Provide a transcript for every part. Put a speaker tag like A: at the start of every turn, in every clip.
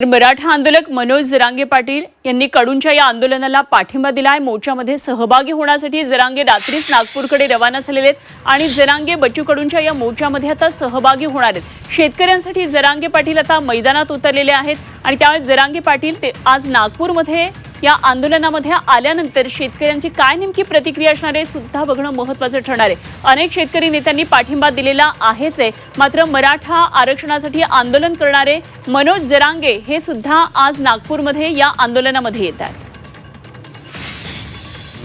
A: तर मराठा आंदोलक मनोज जरांगे पाटील यांनी कडूंच्या या आंदोलनाला पाठिंबा दिलाय. मोर्चामध्ये सहभागी होण्यासाठी जरांगे रात्रीच नागपूरकडे रवाना झालेले आहेत आणि जरांगे बच्चू कडूंच्या या मोर्चामध्ये आता सहभागी होणार आहेत. शेतकऱ्यांसाठी जरांगे पाटील आता मैदानात उतरलेले आहेत आणि त्यामुळे जरांगे पाटील ते आज नागपूरमध्ये या आंदोलनामध्ये आल्यानंतर शेतकऱ्यांची काय नेमकी प्रतिक्रिया असणार आहे सुद्धा बघणं महत्वाचं ठरणार आहे. अनेक शेतकरी नेत्यांनी पाठिंबा दिलेला आहेच आहे. मात्र मराठा आरक्षणासाठी आंदोलन करणारे मनोज जरांगे हे सुद्धा आज नागपूरमध्ये या आंदोलनामध्ये येत आहेत.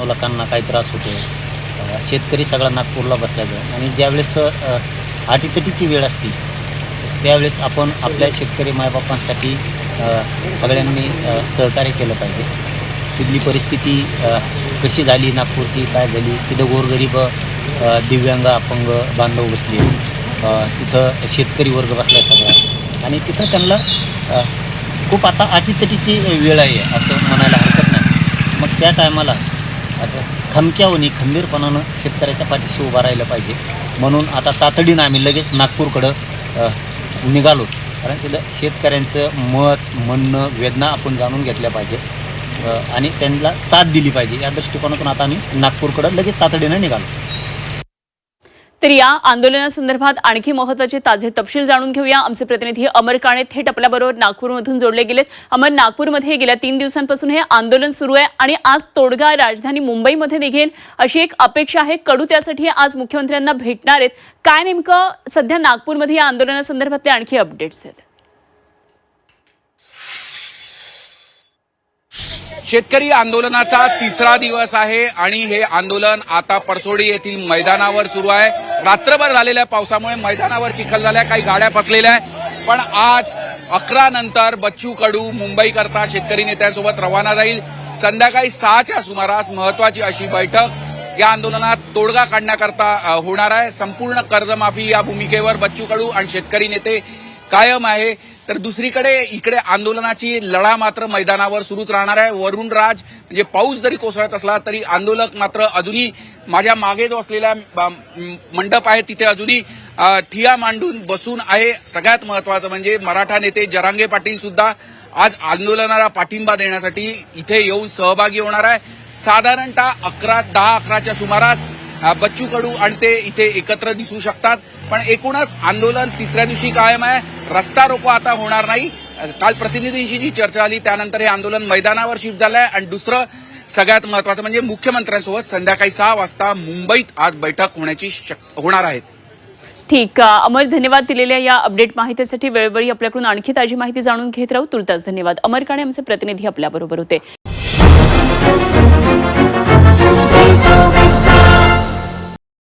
B: लोकांना काही त्रास होतो. शेतकरी सगळा नागपूरला बसल्याचं आणि ज्यावेळेस आटीतटीची वेळ असते त्यावेळेस आपण आपल्या शेतकरी मायबापांसाठी सगळ्यांनी सहकार्य केलं पाहिजे. तिथली परिस्थिती कशी झाली नागपूरची काय झाली? तिथं गोरगरीब दिव्यांग अपंग बांधव बसले. तिथं शेतकरी वर्ग बसला आहे सगळा. आणि तिथं त्यांना खूप आता अटीतटीची वेळ आहे असं म्हणायला हरकत नाही. मग त्या टायमाला असं खमक्यावनी खंबीरपणानं शेतकऱ्याच्या पाठीशी उभा राहिलं पाहिजे. म्हणून आता तातडीनं आम्ही लगेच नागपूरकडं निघालो. कारण तिथं शेतकऱ्यांचं मत म्हणणं वेदना आपण जाणून घेतल्या पाहिजे आणि त्यांना साथ दिली पाहिजे. या दृष्टिकोनातून आता आम्ही नागपूरकडं लगेच तातडीनं निघालो.
A: तर या आंदोलनासंदर्भात आणखी महत्त्वाचे ताजे तपशील जाणून घेऊया. आमचे प्रतिनिधी अमर काणे थेट आपल्याबरोबर नागपूरमधून जोडले गेलेत. अमर नागपूरमध्ये गेल्या तीन दिवसांपासून हे आंदोलन सुरू आहे आणि आज तोडगा राजधानी मुंबईमध्ये निघेल अशी एक अपेक्षा आहे. कडू त्यासाठी आज मुख्यमंत्र्यांना भेटणार आहेत. काय नेमकं सध्या नागपूरमध्ये या आंदोलनासंदर्भातले आणखी अपडेट्स आहेत?
C: शेतकरी आंदोलनाचा तिसरा दिवस आहे आणि हे आंदोलन आता परसोडी येथील मैदानावर सुरू आहे. रात्रभर झालेल्या पावसामुळे मैदानावर चिखल झाल्या काही गाड्या फसलेल्या आहेत. पण आज अकरा नंतर बच्चू कडू मुंबई करता शेतकरी नेत्यांसोबत रवाना जाईल. संध्याकाळी सहाच्या सुमारास महत्वाची अशी बैठक. या आंदोलनात तोडगा काढण्याकरता होणार आहे. संपूर्ण कर्जमाफी या भूमिकेवर बच्चू कडू आणि शेतकरी नेते कायम आहे. तर दुसरीकडे इकडे आंदोलनाची लढा मात्र मैदानावर सुरूच राहणार आहे. वरुण राज म्हणजे पाऊस जरी कोसळत असला तरी आंदोलक मात्र अजूनही माझ्या मागे जो असलेला मंडप आहे तिथे अजूनही ठिया मांडून बसून आहे. सगळ्यात महत्वाचं म्हणजे मराठा नेते जरांगे पाटील सुद्धा आज आंदोलनाला पाठिंबा देण्यासाठी इथे येऊन सहभागी होणार आहे. साधारणतः अकरा दहा अकराच्या सुमारास बच्चू कडू आणि ते इथे एकत्र दिसू शकतात. पण एकूणच आंदोलन तिसऱ्या दिवशी कायम आहे. रस्ता रोको आता होणार नाही. काल प्रतिनिधींशी जी चर्चा झाली त्यानंतर हे आंदोलन मैदानावर शिफ्ट झालं आहे आणि दुसरं सगळ्यात महत्वाचं म्हणजे मुख्यमंत्र्यांसोबत संध्याकाळी सहा वाजता मुंबईत आज बैठक होण्याची शक होणार आहे.
A: ठीक अमर धन्यवाद दिलेल्या या अपडेट माहितीसाठी वेळोवेळी आपल्याकडून आणखी ताजी माहिती जाणून घेत राहू. तुर्तास धन्यवाद. अमर काणे आमचे प्रतिनिधी आपल्याबरोबर होते.